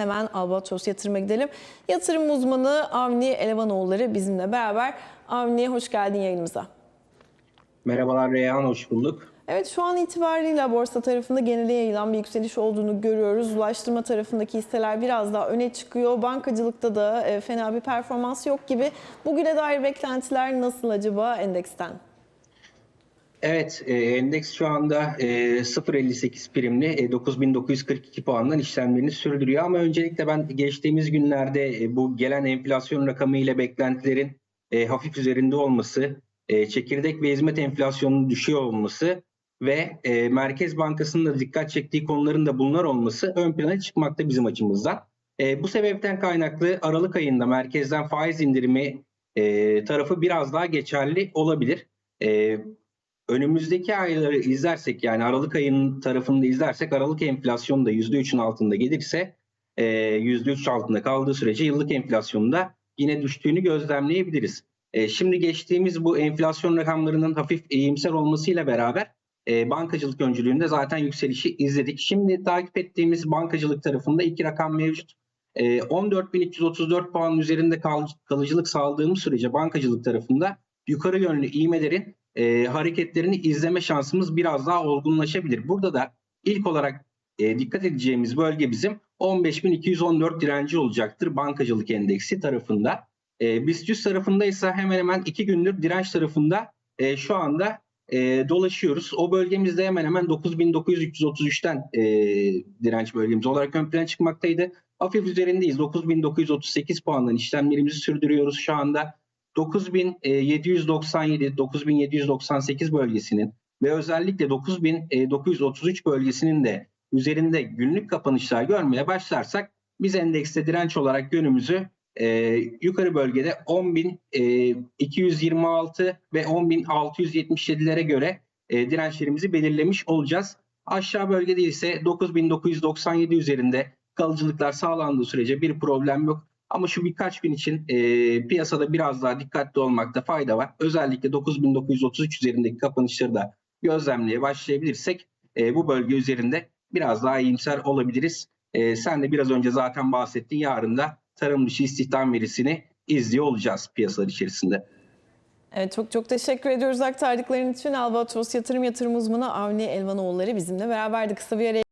hemen Albatros Yatırım'a gidelim. Yatırım uzmanı Avni Elevanoğulları bizimle beraber. Avni hoş geldin yayınımıza. Merhabalar Reyhan, hoş bulduk. Evet şu an itibariyle borsa tarafında genele yayılan bir yükseliş olduğunu görüyoruz. Ulaştırma tarafındaki hisseler biraz daha öne çıkıyor. Bankacılıkta da e, fena bir performans yok gibi. Bugüne dair beklentiler nasıl acaba endeksten? Evet, e, endeks şu anda e, 0.58 primli e, 9942 puandan işlemlerini sürdürüyor. Ama öncelikle ben geçtiğimiz günlerde e, bu gelen enflasyon rakamı ile beklentilerin e, hafif üzerinde olması, e, çekirdek ve hizmet enflasyonunun düşüyor olması ve e, Merkez Bankası'nın da dikkat çektiği konuların da bunlar olması ön plana çıkmakta bizim açımızdan. E, bu sebepten kaynaklı Aralık ayında merkezden faiz indirimi e, tarafı biraz daha geçerli olabilir. Önümüzdeki ayları izlersek yani Aralık ayının tarafını da izlersek Aralık enflasyonu da %3'ün altında gelirse e, %3 altında kaldığı sürece yıllık enflasyonda yine düştüğünü gözlemleyebiliriz. E, şimdi geçtiğimiz bu enflasyon rakamlarının hafif iyimser olmasıyla beraber e, bankacılık öncülüğünde zaten yükselişi izledik. Şimdi takip ettiğimiz bankacılık tarafında iki rakam mevcut. E, 14.334 puan üzerinde kal- kalıcılık sağladığımız sürece bankacılık tarafında yukarı yönlü iğmelerin e, hareketlerini izleme şansımız biraz daha olgunlaşabilir. Burada da ilk olarak e, dikkat edeceğimiz bölge bizim 15.214 direnci olacaktır bankacılık endeksi tarafında. E, BIST 100 tarafında ise hemen hemen iki gündür direnç tarafında e, şu anda e, dolaşıyoruz. O bölgemizde hemen hemen 9.933'ten e, direnç bölgemiz olarak ön plana çıkmaktaydı. Hafif üzerindeyiz. 9.938 puandan işlemlerimizi sürdürüyoruz şu anda. 9797, 9798 bölgesinin ve özellikle 9933 bölgesinin de üzerinde günlük kapanışlar görmeye başlarsak biz endekste direnç olarak yönümüzü e, yukarı bölgede 10.226 ve 10.677'lere göre e, dirençlerimizi belirlemiş olacağız. Aşağı bölgede ise 9997 üzerinde kalıcılıklar sağlandığı sürece bir problem yok. Ama şu birkaç gün için e, piyasada biraz daha dikkatli olmakta fayda var. Özellikle 9933 üzerindeki kapanışları da gözlemleye başlayabilirsek e, bu bölge üzerinde biraz daha iyimser olabiliriz. E, sen de biraz önce zaten bahsettin. Yarın da tarım dışı istihdam verisini izliyor olacağız piyasalar içerisinde. Evet çok çok teşekkür ediyoruz aktardıkların için. Albatros Yatırım Yatırım Uzmanı Avni Elvanoğulları bizimle beraberdi. Kısa bir araya